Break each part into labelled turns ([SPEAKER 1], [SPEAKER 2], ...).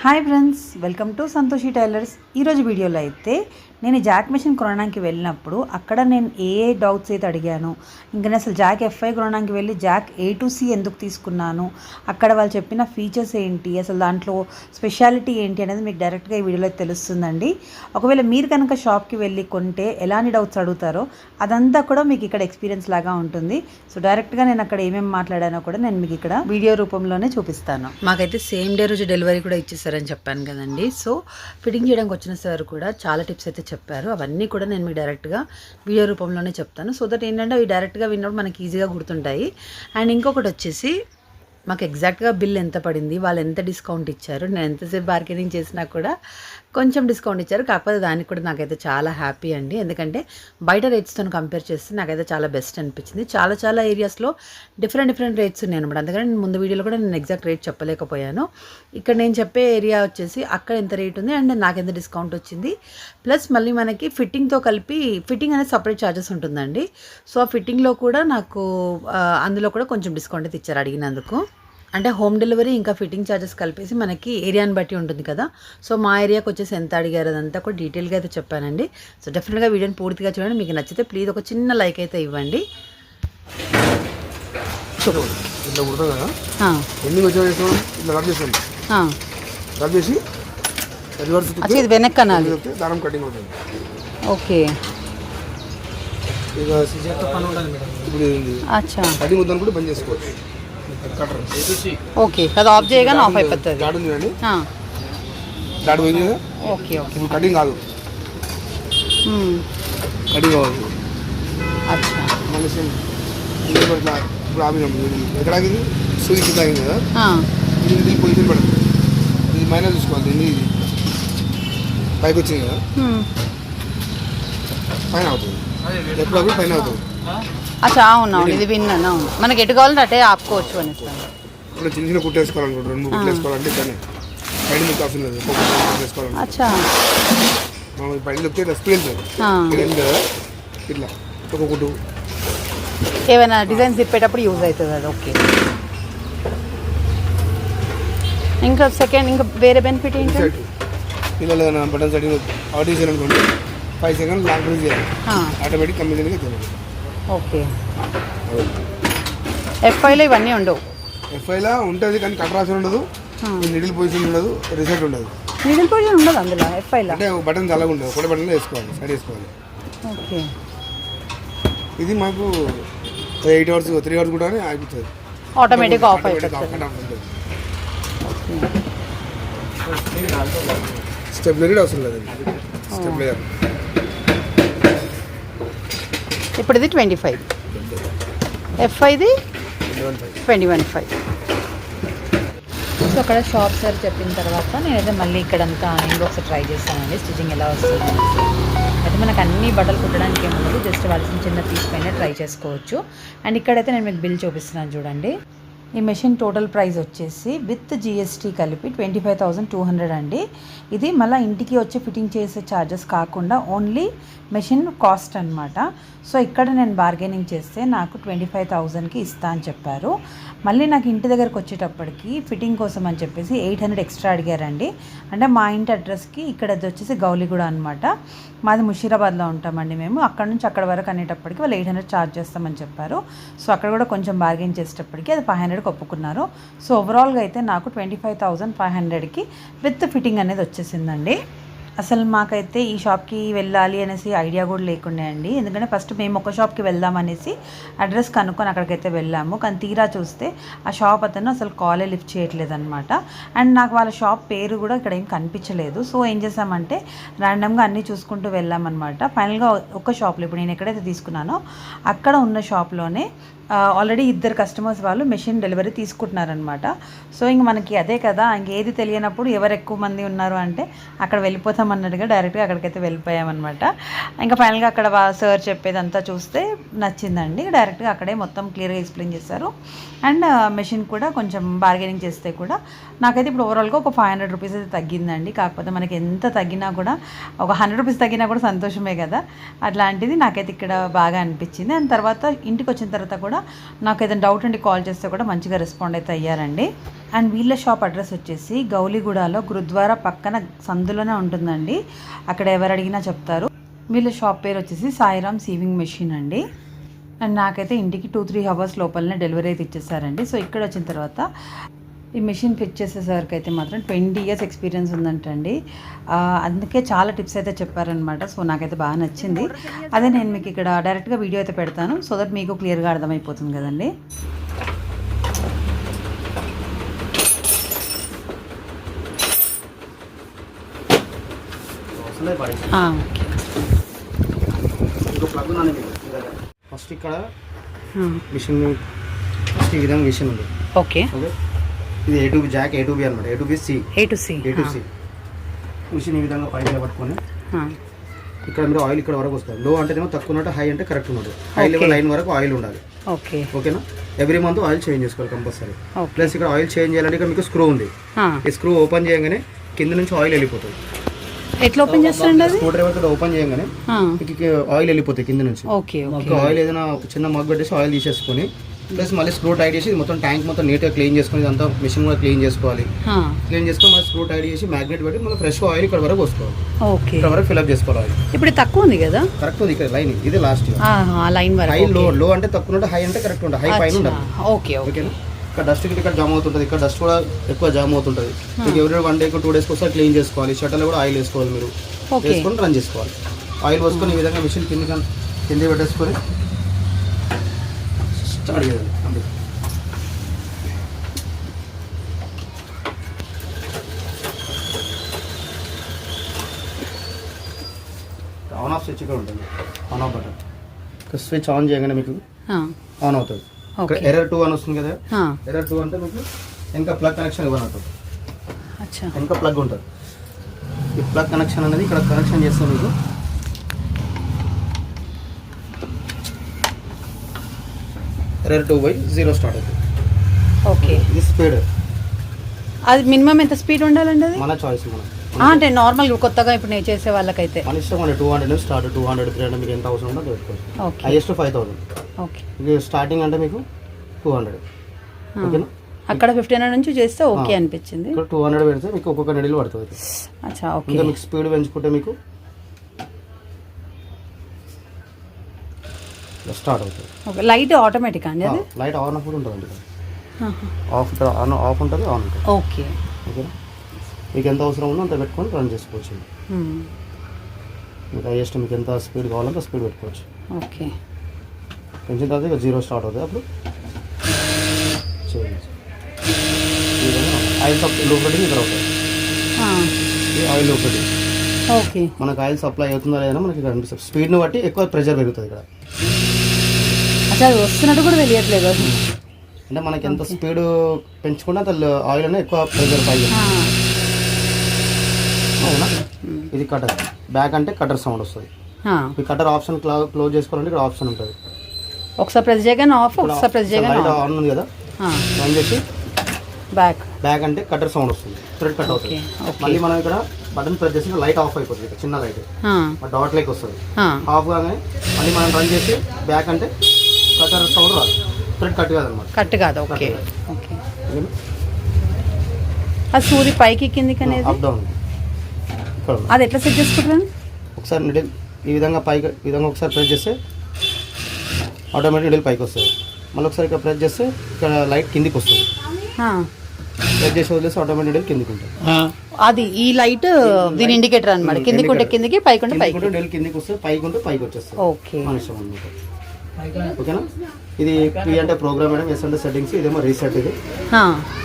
[SPEAKER 1] Hi friends welcome to Santoshi tailors. ఈరోజు వీడియోలో అయితే నేను ఈ జాక్ మిషన్ కొనడానికి వెళ్ళినప్పుడు అక్కడ నేను ఏ ఏ డౌట్స్ అయితే అడిగాను. ఇంకా నేను అసలు జాక్ ఎఫ్ఐ కొనడానికి వెళ్ళి జాక్ ఏ టు సి ఎందుకు తీసుకున్నాను? అక్కడ వాళ్ళు చెప్పిన ఫీచర్స్ ఏంటి? అసలు దాంట్లో స్పెషాలిటీ ఏంటి అనేది మీకు డైరెక్ట్గా ఈ వీడియోలో అయితే తెలుస్తుందండి. ఒకవేళ మీరు కనుక షాప్కి వెళ్ళి కొంటే ఎలాంటి డౌట్స్ అడుగుతారో అదంతా కూడా మీకు ఇక్కడ ఎక్స్పీరియన్స్ లాగా ఉంటుంది. సో డైరెక్ట్గా నేను అక్కడ ఏమేమి మాట్లాడానో కూడా నేను మీకు ఇక్కడ వీడియో రూపంలోనే చూపిస్తాను. మాకైతే సేమ్ డే రోజు డెలివరీ కూడా చేస్తారని చెప్పాను కదండి. సో ఫిట్టింగ్ చేయడానికి వచ్చిన సార్ కూడా చాలా టిప్స్ అయితే చెప్పారు. అవన్నీ కూడా నేను మీ డైరెక్ట్గా వీడియో రూపంలోనే చెప్తాను. సో దట్ ఏంటంటే అవి డైరెక్ట్గా విన్నప్పుడు మనకి ఈజీగా గుర్తుంటాయి. అండ్ ఇంకొకటి వచ్చేసి మాకు ఎగ్జాక్ట్గా బిల్ ఎంత పడింది వాళ్ళు ఎంత డిస్కౌంట్ ఇచ్చారు నేను ఎంతసేపు బార్గెనింగ్ చేసినా కూడా కొంచెం డిస్కౌంట్ ఇచ్చారు. కాకపోతే దానికి కూడా నాకైతే చాలా హ్యాపీ అండి. ఎందుకంటే బయట రేట్స్తో కంపేర్ చేస్తే నాకైతే చాలా బెస్ట్ అనిపించింది. చాలా చాలా ఏరియాస్లో డిఫరెంట్ డిఫరెంట్ రేట్స్ ఉన్నాయి అనమాట అందుకని నేను ముందు వీడియోలో కూడా నేను ఎగ్జాక్ట్ రేట్ చెప్పలేకపోయాను. ఇక్కడ నేను చెప్పే ఏరియా వచ్చేసి అక్కడ ఎంత రేట్ ఉంది అండ్ నాకు ఎంత డిస్కౌంట్ వచ్చింది. ప్లస్ మళ్ళీ మనకి ఫిట్టింగ్తో కలిపి ఫిట్టింగ్ అనేది సపరేట్ ఛార్జెస్ ఉంటుందండి. సో ఆ ఫిట్టింగ్లో కూడా నాకు అందులో కూడా కొంచెం డిస్కౌంట్ అయితే ఇచ్చారు అడిగినందుకు. అంటే హోమ్ డెలివరీ ఇంకా ఫిట్టింగ్ ఛార్జెస్ కలిపేసి మనకి ఏరియాని బట్టి ఉంటుంది కదా. సో మా ఏరియాకి వచ్చేసి ఎంత అడిగారు అదంతా కూడా డీటెయిల్గా అయితే చెప్పానండి. సో డెఫినెట్గా వీడియోని పూర్తిగా చూడండి. మీకు నచ్చితే ప్లీజ్ ఒక చిన్న లైక్ అయితే ఇవ్వండి. ఇది వెనక్కి అనాలి.
[SPEAKER 2] తిప్పితే దారం కటింగ్ అవుతుంది.
[SPEAKER 1] ఓకే. అచ్చా.
[SPEAKER 2] కటింగ్ వద్దని కూడా బంద్ చేసుకోవచ్చు.
[SPEAKER 1] ఓకే అది ఆఫ్ చేయగానే ఆఫ్ అయిపోతుంది ఓకే ఓకే.
[SPEAKER 2] కటింగ్ కాదు. కటింగ్ కావాలి.
[SPEAKER 1] అచ్చా.
[SPEAKER 2] ఇప్పుడు ఆపినాం ఎక్కడ ఆగింది? సూది కింద ఆగింది కదా? ఇది ఇది పొజిషన్ పడుతుంది ఇది మైనస్ చూసుకోవాలి ఇది ఇది. పైకి వచ్చింది కదా? పైన అవుతుంది. ఎప్పుడప్పుడు పైన అవుతుంది.
[SPEAKER 1] అచ్చా అవును అవును ఇది విన్నాను అవును. మనకి ఎటు కావాలంటే అటే ఆపుకోవచ్చు అనేస్తాను
[SPEAKER 2] ఇప్పుడు చిన్న చిన్న రెండు కానీ పైన మీకు అవసరం లేదు
[SPEAKER 1] అచ్చా.
[SPEAKER 2] మనం పైన దొక్కితే ఇట్లా కదా ఇట్లా ఒక కుట్టు.
[SPEAKER 1] ఏమైనా డిజైన్స్ తిప్పేటప్పుడు యూజ్ అవుతుంది అది ఓకే. ఇంకా సెకండ్ ఇంకా వేరే బెనిఫిట్ ఏంటి?
[SPEAKER 2] పిల్లలు బటన్ సెట్టింగ్ చేసారు అనుకోండి ఫైవ్ సెకండ్ లాంగ్ చేయాలి. ఆటోమేటిక్ కంప్లీట్గా తెలియదు
[SPEAKER 1] ఓకే. ఎఫ్ఐలో ఇవన్నీ ఉండవు.
[SPEAKER 2] ఎఫ్ఐలా ఉంటుంది కానీ కట్ ఉండదు. నిడిల్ పొజిషన్ ఉండదు రిసెట్ ఉండదు.
[SPEAKER 1] మిడిల్ పొజిషన్ ఉండదు అందులో ఎఫ్ఐలో
[SPEAKER 2] అంటే బటన్ అలాగే ఉండదు. ఒకటి బటన్లో వేసుకోవాలి సైడ్ వేసుకోవాలి.
[SPEAKER 1] ఓకే.
[SPEAKER 2] ఇది మాకు ఎయిట్ అవర్స్ త్రీ అవర్స్ కూడా ఆగిపోతుంది.
[SPEAKER 1] ఆటోమేటిక్ ఆఫ్ అయిపోతుంది.
[SPEAKER 2] స్టెబిలరీ అవసరం లేదండి. స్టెబిలర్
[SPEAKER 1] ఇప్పుడు ఇది ట్వంటీ ఫైవ్. ఎఫ్ఐది ట్వంటీ వన్ ఫైవ్. సో అక్కడ షాప్ సార్ చెప్పిన తర్వాత నేనైతే మళ్ళీ ఇక్కడంతా నేను ఒకసారి ట్రై చేస్తానండి. స్టిచ్చింగ్ ఎలా వస్తుంది అయితే మనకు అన్ని బట్టలు కుట్టడానికి ఏముండదు జస్ట్ వాళ్ళ చిన్న పీస్ పైన ట్రై చేసుకోవచ్చు. అండ్ ఇక్కడైతే నేను మీకు బిల్ చూపిస్తున్నాను చూడండి. ఈ మెషిన్ టోటల్ ప్రైస్ వచ్చేసి విత్ జిఎస్టీ కలిపి twenty five thousand two hundred అండి. ఇది మళ్ళీ ఇంటికి వచ్చి ఫిట్టింగ్ చేసే ఛార్జెస్ కాకుండా ఓన్లీ మెషిన్ కాస్ట్ అనమాట సో ఇక్కడ నేను బార్గెనింగ్ చేస్తే నాకు ట్వంటీ ఫైవ్ థౌజండ్కి ఇస్తా అని చెప్పారు. మళ్ళీ నాకు ఇంటి దగ్గరకు వచ్చేటప్పటికి ఫిట్టింగ్ కోసం అని చెప్పేసి ఎయిట్ హండ్రెడ్ ఎక్స్ట్రా అడిగారండి. అంటే మా ఇంటి అడ్రస్కి ఇక్కడ వచ్చేసి గౌలిగూడ అనమాట మాది ముషీరాబాద్లో ఉంటామండి మేము. అక్కడ నుంచి అక్కడ వరకు అనేటప్పటికి వాళ్ళు ఎయిట్ హండ్రెడ్ ఛార్జ్ చేస్తామని చెప్పారు. సో అక్కడ కూడా కొంచెం బార్గెన్ చేసేటప్పటికి అది ఫైవ్ హండ్రెడ్కి ఒప్పుకున్నారు సో ఓవరాల్గా అయితే నాకు ట్వంటీ ఫైవ్ థౌజండ్ ఫైవ్ హండ్రెడ్కి విత్ ఫిట్టింగ్ అనేది వచ్చేసిందండి. అసలు మాకైతే ఈ షాప్కి వెళ్ళాలి అనేసి ఐడియా కూడా లేకుండే అండి. ఎందుకంటే ఫస్ట్ మేము ఒక షాప్కి వెళ్దాం అనేసి అడ్రస్ కనుక్కొని అక్కడికైతే వెళ్ళాము. కానీ తీరా చూస్తే ఆ షాప్ అతను అసలు కాలే లిఫ్ట్ చేయట్లేదు అనమాట అండ్ నాకు వాళ్ళ షాప్ పేరు కూడా ఇక్కడ ఏం కనిపించలేదు. సో ఏం చేసామంటే ర్యాండమ్గా అన్నీ చూసుకుంటూ వెళ్ళామన్నమాట. ఫైనల్గా ఒక షాప్లో ఇప్పుడు నేను ఎక్కడైతే తీసుకున్నానో అక్కడ ఉన్న షాప్లోనే ఆల్రెడీ ఇద్దరు కస్టమర్స్ వాళ్ళు మెషిన్ డెలివరీ తీసుకుంటున్నారనమాట సో ఇంక మనకి అదే కదా ఇంకేది తెలియనప్పుడు ఎవరు ఎక్కువ మంది ఉన్నారు అంటే అక్కడ వెళ్ళిపోతాం అన్నట్టుగా డైరెక్ట్గా అక్కడికైతే వెళ్ళిపోయామన్నమాట. ఇంకా ఫైనల్గా అక్కడ సార్ చెప్పేదంతా చూస్తే నచ్చిందండి. డైరెక్ట్గా అక్కడే మొత్తం క్లియర్గా ఎక్స్ప్లెయిన్ చేశారు. అండ్ మెషిన్ కూడా కొంచెం బార్గెనింగ్ చేస్తే కూడా నాకైతే ఇప్పుడు ఓవరాల్గా ఒక ఫైవ్ హండ్రెడ్ రూపీస్ అయితే తగ్గిందండి. కాకపోతే మనకి ఎంత తగ్గినా కూడా ఒక హండ్రెడ్ రూపీస్ తగ్గినా కూడా సంతోషమే కదా. అట్లాంటిది నాకైతే ఇక్కడ బాగా అనిపించింది. అండ్ తర్వాత ఇంటికి వచ్చిన తర్వాత కూడా కూడా నాకు ఏదైనా డౌట్ ఉండి కాల్ చేస్తే కూడా మంచిగా రెస్పాండ్ అయితే అయ్యారండి. అండ్ వీళ్ళ షాప్ అడ్రస్ వచ్చేసి గౌలిగూడలో గురుద్వారా పక్కన సందులోనే ఉంటుందండి. అక్కడ ఎవరు అడిగినా చెప్తారు. వీళ్ళ షాప్ పేరు వచ్చేసి సాయిరామ్ సీవింగ్ మెషిన్ అండి. అండ్ నాకైతే ఇంటికి టూ త్రీ అవర్స్ లోపలనే డెలివరీ అయితే ఇచ్చేసారండి. సో ఇక్కడ వచ్చిన తర్వాత ఈ మెషిన్ ఫిట్ చేసేసరికి అయితే మాత్రం ట్వంటీ ఇయర్స్ ఎక్స్పీరియన్స్ ఉందంటండి. ఆ, అందుకే చాలా టిప్స్ అయితే చెప్పారనమాట సో నాకైతే బాగా నచ్చింది. అదే నేను మీకు ఇక్కడ డైరెక్ట్గా వీడియో అయితే పెడతాను. సో దట్ మీకు క్లియర్గా అర్థమైపోతుంది కదండి.
[SPEAKER 2] ఫస్ట్ ఇక్కడ మిషన్ ఫస్ట్ ఈ విధంగా మిషన్ ఉంది.
[SPEAKER 1] ఓకే.
[SPEAKER 2] ఓకే? ఇది A to B jack A to B అనమాట A to B C
[SPEAKER 1] A to C
[SPEAKER 2] A to C machine ఈ విధంగా పైకి పట్టుకొని ఇక్కడ మీరు ఆయిల్ ఇక్కడ వరకు వస్తుంది. లో అంటేనేమో తక్కువ ఉన్నట్టు హై అంటే కరెక్ట్ ఉన్నట్టు. హై. లెవెల్ లైన్ వరకు ఆయిల్ ఉండాలి.
[SPEAKER 1] ఓకే
[SPEAKER 2] ఓకేనా ఎవ్రీ మంత్ ఆయిల్ చేంజ్ చేసుకోవాలి కంపల్సరీ ప్లస్ ఇక్కడ ఆయిల్ చేంజ్ చేయాలంటే ఇక్కడ మీకు స్క్రూ ఉంది. ఈ స్క్రూ ఓపెన్ చేయగానే కింద నుంచి ఆయిల్ వెళ్ళిపోతుంది.
[SPEAKER 1] ఎట్లా ఓపెన్ చేస్తారండి అది?
[SPEAKER 2] స్క్రూ డ్రైవర్ ఓపెన్ చేయగానే ఆయిల్ వెళ్ళిపోతాయి కింద నుంచి.
[SPEAKER 1] ఓకే
[SPEAKER 2] ఆయిల్ ఏదైనా చిన్న మగ్ పెట్టేసి ఆయిల్ తీసేసుకొని ప్లస్ మళ్ళీ స్క్రూ టైట్ చేసి మొత్తం ట్యాంక్ మొత్తం నీట్గా క్లీన్ చేసుకొని ఇదంతా మిషన్ కూడా క్లీన్ చేసుకోవాలి. క్లీన్ చేసుకొని మళ్ళీ స్క్రూ టైట్ చేసి మ్యాగ్నెట్ పెట్టి మళ్ళీ ఫ్రెష్ ఆయిల్ ఇక్కడ వరకు వసుకోవాలి
[SPEAKER 1] ఓకే.
[SPEAKER 2] ఇక్కడ వరకు ఫిల్అప్ చేసుకోవాలి.
[SPEAKER 1] ఇప్పుడు తక్కువ ఉంది కదా?
[SPEAKER 2] కరెక్ట్ ఉంది ఇక్కడ లైన్ ఇది లాస్ట్
[SPEAKER 1] ఆ లైన్
[SPEAKER 2] హై లో లో అంటే తక్కువ ఉంటే హై అంటే కరెక్ట్ ఉంటుంది. హై పైన ఉండాలి.
[SPEAKER 1] Okay okay.
[SPEAKER 2] ఓకేనా? ఇక్కడ డస్ట్ ఇక్కడ జామ్ అవుతుంటుంది. ఇక్కడ డస్ట్ కూడా ఎక్కువ జామ్ అవుతుంటుంది. మీకు ఎవరి వన్ డేకి టూ డేస్కి ఒకసారి క్లీన్ చేసుకోవాలి. షట్టర్లో కూడా ఆయిల్ వేసుకోవాలి మీరు. వేసుకొని రన్ చేసుకోవాలి. ఆయిల్ పోసుకొని ఈ విధంగా మిషన్ కింద కింద పెట్టేసుకొని స్టార్ట్ చేయాలి అంతే ఆన్ ఆఫ్ స్విచ్ ఇక్కడ ఉంటుంది. On off button switch on చేయగానే మీకు ఆన్ అవుతుంది.
[SPEAKER 1] ఓకే.
[SPEAKER 2] ఎర్రర్ టూ అని వస్తుంది కదా? ఎర్రర్ టూ అంటే మీకు ఇంకా ప్లగ్ కనెక్షన్ ఇవ్వనట్టు ఇంకా ప్లగ్ ఉంటుంది. ఈ ప్లగ్ కనెక్షన్ అనేది ఇక్కడ కనెక్షన్ చేస్తే మీకు error two by zero start అవుతుంది.
[SPEAKER 1] ఓకే
[SPEAKER 2] ఇది స్పీడ్
[SPEAKER 1] అది మినిమం ఎంత స్పీడ్ ఉండాలండి అది?
[SPEAKER 2] మన చాయిస్ మనం.
[SPEAKER 1] ఆ, అంటే నార్మల్ కొత్తగా ఇప్పుడు నేను చేసే వాళ్ళకైతే.
[SPEAKER 2] మన ఇష్టం మన two hundred start two hundred three hundred మీకు ఎంత అవసరం ఉందో పెట్టుకోవచ్చు
[SPEAKER 1] okay
[SPEAKER 2] highest five thousand
[SPEAKER 1] okay
[SPEAKER 2] ఇది స్టార్టింగ్ అంటే మీకు టూ హండ్రెడ్ ఓకేనా
[SPEAKER 1] అక్కడ ఫిఫ్టీన్ హండ్రెడ్ నుంచి చేస్తే ఓకే అనిపించింది.
[SPEAKER 2] టూ హండ్రెడ్ పెడితే మీకు ఒక్కొక్క నెడలు పడుతుంది.
[SPEAKER 1] అచ్చా ఓకే
[SPEAKER 2] ఇంకా మీకు స్పీడ్ పెంచుకుంటే మీకు స్టార్ట్ అవుతుంది.
[SPEAKER 1] ఓకే లైట్ ఆటోమేటిక్ అండి అది?
[SPEAKER 2] లైట్ ఆన్ అప్పుడు ఉంటుందండి. ఆఫ్ ఆన్ ఆఫ్ ఉంటుంది ఆన్ ఉంటుంది.
[SPEAKER 1] ఓకే.
[SPEAKER 2] ఓకేనా? మీకు ఎంత అవసరం ఉందో అంత పెట్టుకొని రన్ చేసుకోవచ్చు. మీకు హైయెస్ట్ మీకు ఎంత స్పీడ్ కావాలంటే స్పీడ్ పెట్టుకోవచ్చు.
[SPEAKER 1] ఓకే.
[SPEAKER 2] పెంచిన తర్వాత ఇక జీరో స్టార్ట్ అవుతుంది అప్పుడు. చేయండి. ఆయిల్ సప్ లోపలికి ఇక్కడ అవుతుంది. ఆయిల్ లోపలికి
[SPEAKER 1] ఓకే.
[SPEAKER 2] మనకు ఆయిల్ సప్లై అవుతుందా లేదా మనకి ఇక్కడ స్పీడ్ని బట్టి ఎక్కువ ప్రెషర్ పెరుగుతుంది ఇక్కడ.
[SPEAKER 1] అది వస్తున్నట్టు కూడా తెలియట్లేదు.
[SPEAKER 2] అంటే మనకి ఎంత స్పీడ్ పెంచుకుంటే అంత ఆయిల్ అనేది ఎక్కువ ప్రెషర్ పైకి
[SPEAKER 1] ఆ,
[SPEAKER 2] అవునా? ఇది కటర్ బ్యాక్ అంటే కటర్ సౌండ్ వస్తుంది. ఈ కటర్ ఆప్షన్ క్లోజ్ చేసుకోవాలంటే ఇక్కడ ఆప్షన్ ఉంటుంది.
[SPEAKER 1] ఒకసారి ప్రెస్ చేయగానే ఆఫ్ ఒకసారి ప్రెస్ చేయగానే
[SPEAKER 2] ఆన్ ఉంది కదా? ఆన్ చేసి
[SPEAKER 1] బ్యాక్
[SPEAKER 2] బ్యాక్ అంటే కటర్ సౌండ్ వస్తుంది. థ్రెడ్ కట్ అవుతుంది. మళ్ళీ మనం ఇక్కడ బటన్ ప్రెస్ చేసి లైట్ ఆఫ్ అయిపోతుంది. చిన్న లైట్ డాట్ లైక్ వస్తుంది. ఆఫ్ కాగానే మళ్ళీ మనం రన్ చేసి బ్యాక్ అంటే కటర్ సౌండ్ రాదు. థ్రెడ్ కట్ కాదనమాట.
[SPEAKER 1] కట్ కాదు ఓకే. ఓకే. అది సూది పైకి కిందికి అనేది?
[SPEAKER 2] Up down.
[SPEAKER 1] అది ఎట్లా సెట్ చేసుకుంటారు
[SPEAKER 2] ఒకసారి మిడిల్ ఈ విధంగా పైకి ఈ విధంగా ఒకసారి ప్రెస్ చేస్తే ఆటోమేటిక్ మిడిల్ పైకి వస్తుంది. మళ్ళీ ఒకసారి ఇక్కడ ప్రెస్ చేస్తే ఇక్కడ లైట్ కిందికి వస్తుంది. ప్రెస్ చేసి వదిలేసి ఆటోమేటిక్ మిడిల్ కిందికి ఉంటుంది.
[SPEAKER 1] అది ఈ లైట్ దీని ఇండికేటర్ అన్నమాట. కిందికి ఉంటే కిందికి పైకి ఉంటే పైకి.
[SPEAKER 2] కిందికి మిడిల్ కిందికి వస్తే పైకి ఉంటే పైకి వచ్చేస్తుంది.
[SPEAKER 1] ఓకే.
[SPEAKER 2] మన ఇష్టం అనమాట ఓకేనా? ఇది పి అంటే ప్రోగ్రామ్ మేడం ఎస్ అంటే సెట్టింగ్స్ ఇదేమో రీసెట్ ఇది.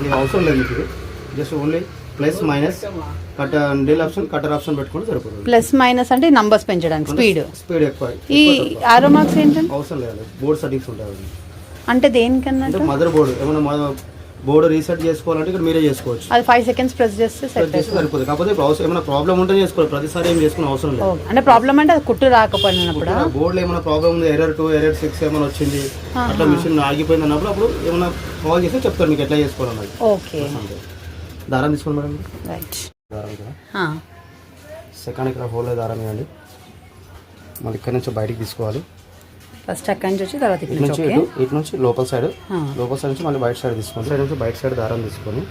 [SPEAKER 2] ఇది అవసరం లేదు ఇది. Just only plus minus cut deal option cutter option పెట్టుకుంటే సరిపోతుంది.
[SPEAKER 1] ప్లస్ మైనస్ అంటే నంబర్స్ పెంచడానికి స్పీడ్
[SPEAKER 2] స్పీడ్ ఎక్కువ.
[SPEAKER 1] ఈ ఆరో మార్క్స్ ఏంటంటే
[SPEAKER 2] అవసరం లేదు. బోర్డ్ సెట్టింగ్స్ ఉంటాయి.
[SPEAKER 1] అంటే దేనికన్నా
[SPEAKER 2] అంటే మదర్ బోర్డు ఏమైనా బోర్డు రీసెట్ చేసుకోవాలంటే ఇక్కడ మీరే చేసుకోవచ్చు.
[SPEAKER 1] అది ఫైవ్ సెకండ్స్ ప్రెస్ చేస్తే సెట్
[SPEAKER 2] చేస్తే సరిపోతుంది. కాకపోతే ఏమైనా ప్రాబ్లం ఉంటే చేసుకోవాలి. ప్రతిసారి ఏం చేసుకునే అవసరం లేదు.
[SPEAKER 1] అంటే ప్రాబ్లం అంటే అది కుట్టు రాకపోయినప్పుడు?
[SPEAKER 2] బోర్డులో ఏమైనా ప్రాబ్లం ఉంది? ఎర్రర్ టూ ఎర్రర్ సిక్స్ ఏమైనా వచ్చింది? అట్లా మిషన్ ఆగిపోయింది అన్నప్పుడు అప్పుడు ఏమైనా కాల్ చేస్తే చెప్తారు మీకు ఎట్లా చేసుకోవాలన్నది
[SPEAKER 1] ఓకే.
[SPEAKER 2] దారం తీసుకోండి మేడం.
[SPEAKER 1] రైట్
[SPEAKER 2] దారం సెకండ్ ఇక్కడ హోల్ దారం ఇవ్వండి. మళ్ళీ ఇక్కడ నుంచి బయటికి తీసుకోవాలి.
[SPEAKER 1] ఫస్ట్ అక్కడి నుంచి వచ్చి తర్వాత
[SPEAKER 2] ఇటు
[SPEAKER 1] ఇక్కడ
[SPEAKER 2] నుంచి ఇటు ఇటు నుంచి లోపల సైడ్. లోపల సైడ్ నుంచి మళ్ళీ బయట సైడ్ తీసుకోండి సైడ్ నుంచి బయట సైడ్ దారం తీసుకొని.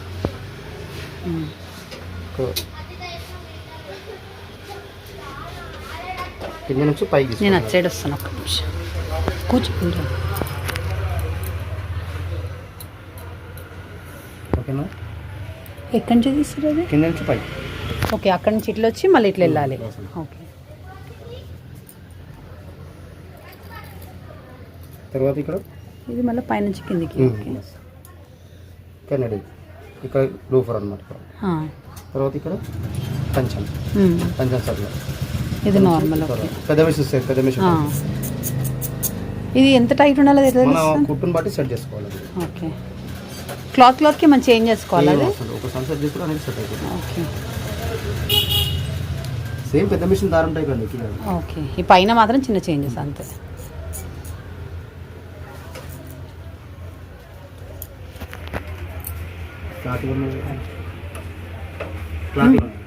[SPEAKER 2] కింద నుంచి పైకి
[SPEAKER 1] నేను అటు సైడ్ వస్తాను ఒక్క నిమిషం. కూర్చుకుంటాను
[SPEAKER 2] ఓకేనా
[SPEAKER 1] ఎక్కడి నుంచి తీస్తారు అది
[SPEAKER 2] కింద నుంచి పైకి.
[SPEAKER 1] ఓకే అక్కడి నుంచి ఇట్లా వచ్చి మళ్ళీ ఇట్లా వెళ్ళాలి. ఓకే.
[SPEAKER 2] తర్వాత ఇక్కడ?
[SPEAKER 1] ఇది మళ్ళీ పైనుంచి కిందికి. ఓకే.
[SPEAKER 2] కెనడీ ఇక్కడ లూఫర్ అనమాట. తర్వాత ఇక్కడ కంచం. కంచం సర్లో
[SPEAKER 1] ఇది నార్మల్
[SPEAKER 2] పెద్ద మిషన్ వస్తాయి పెద్ద మిషన్.
[SPEAKER 1] ఇది ఎంత టైట్ ఉండాలి
[SPEAKER 2] మనం? కుట్టుని బట్టి సెట్ చేసుకోవాలి
[SPEAKER 1] ఓకే. క్లాత్ క్లాత్కి మనం చేంజ్ చేసుకోవాలి.
[SPEAKER 2] ఒక సన్సెట్ చేసుకుంటే అనేది సెట్ అయిపోతుంది
[SPEAKER 1] ఓకే.
[SPEAKER 2] సేమ్ పెద్ద మిషన్ దారం టైప్ అండి
[SPEAKER 1] ఓకే. ఈ పైన మాత్రం చిన్న చేంజెస్ అంతే.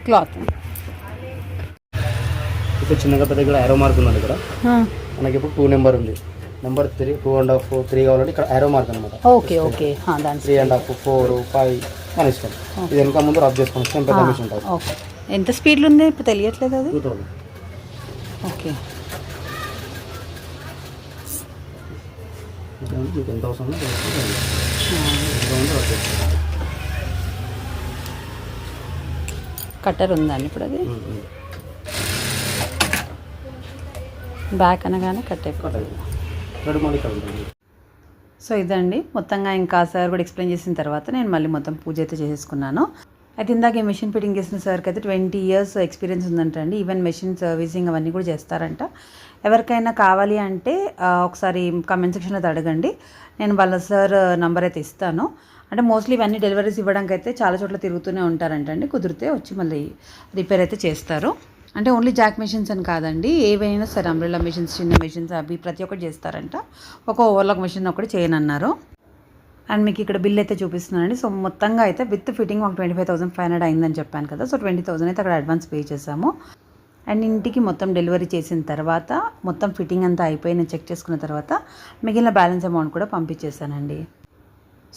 [SPEAKER 2] క్లాత్ ఇక్కడ చిన్నగా పెద్ద ఇక్కడ యారో మార్క్ ఉన్నది ఇక్కడ. మనకి ఇప్పుడు టూ నెంబర్ ఉంది. Number three two and half three కావాలంటే ఇక్కడ యారో మార్క్ అనమాట
[SPEAKER 1] okay okay
[SPEAKER 2] three and half four five మన ఇష్టం. ఇది వెనక ముందు రబ్ చేసుకోండి సేమ్ పెద్ద మిషన్
[SPEAKER 1] ఎంత స్పీడ్లో ఉంది? ఇప్పుడు తెలియట్లేదు అది. ఓకే
[SPEAKER 2] మీకు ఎంత అవసరం ఉందో తెలుసుకోండి. ఎంత ఉందో రబ్ చేసుకోండి.
[SPEAKER 1] కట్టర్ ఉందండి ఇప్పుడు అది. బ్యాక్ అనగానే కట్ అయిపోతుంది. సో ఇదండి. మొత్తంగా ఇంకా సార్ కూడా ఎక్స్ప్లెయిన్ చేసిన తర్వాత నేను మళ్ళీ మొత్తం పూజ అయితే చేసేసుకున్నాను. అయితే ఇందాక ఈ మెషిన్ ఫిట్టింగ్ చేసిన సార్కి అయితే ట్వంటీ ఇయర్స్ ఎక్స్పీరియన్స్ ఉందంట అండి ఈవెన్ మెషిన్ సర్వీసింగ్ అవన్నీ కూడా చేస్తారంట. ఎవరికైనా కావాలి అంటే ఒకసారి కమెంట్ సెక్షన్లో అడగండి. నేను వాళ్ళ సార్ నంబర్ అయితే ఇస్తాను. అంటే మోస్ట్లీ ఇవన్నీ డెలివరీస్ ఇవ్వడానికి అయితే చాలా చోట్ల తిరుగుతూనే ఉంటారంటండి. కుదిరితే వచ్చి మళ్ళీ రిపేర్ అయితే చేస్తారు. అంటే ఓన్లీ జాక్ మెషిన్స్ అని కాదండి. ఏవైనా సరే అంబ్రెల్లా మెషిన్స్ చిన్న మెషిన్స్ అవి ప్రతి ఒక్కటి చేస్తారంట. ఒక ఓవర్లాక్ మెషిన్ ఒకటి చేయనన్నారు. అండ్ మీకు ఇక్కడ బిల్ అయితే చూపిస్తున్నానండి. సో మొత్తంగా అయితే విత్ ఫిట్టింగ్ ఒక twenty five thousand five hundred అయిందని చెప్పాను కదా. సో ట్వంటీ థౌసండ్ అయితే అక్కడ అడ్వాన్స్ పే చేసాము అండ్ ఇంటికి మొత్తం డెలివరీ చేసిన తర్వాత మొత్తం ఫిట్టింగ్ అంతా అయిపోయి నేను చెక్ చేసుకున్న తర్వాత మిగిలిన బ్యాలెన్స్ అమౌంట్ కూడా పంపించేసానండి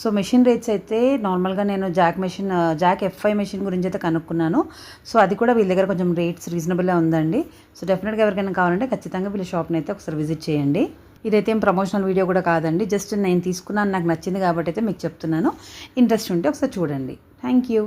[SPEAKER 1] సో మెషిన్ రేట్స్ అయితే నార్మల్గా నేను jack machine jack f i machine గురించి అయితే కనుక్కున్నాను. సో అది కూడా వీళ్ళ దగ్గర కొంచెం రేట్స్ రీజనబుల్గా ఉందండి. సో డెఫినెట్గా ఎవరికైనా కావాలంటే ఖచ్చితంగా వీళ్ళ షాప్ని అయితే ఒకసారి విజిట్ చేయండి. ఇదైతే ఏం ప్రమోషనల్ వీడియో కూడా కాదండి. జస్ట్ నేను తీసుకున్నాను నాకు నచ్చింది కాబట్టి అయితే మీకు చెప్తున్నాను. ఇంట్రెస్ట్ ఉంటే ఒకసారి చూడండి. Thank you.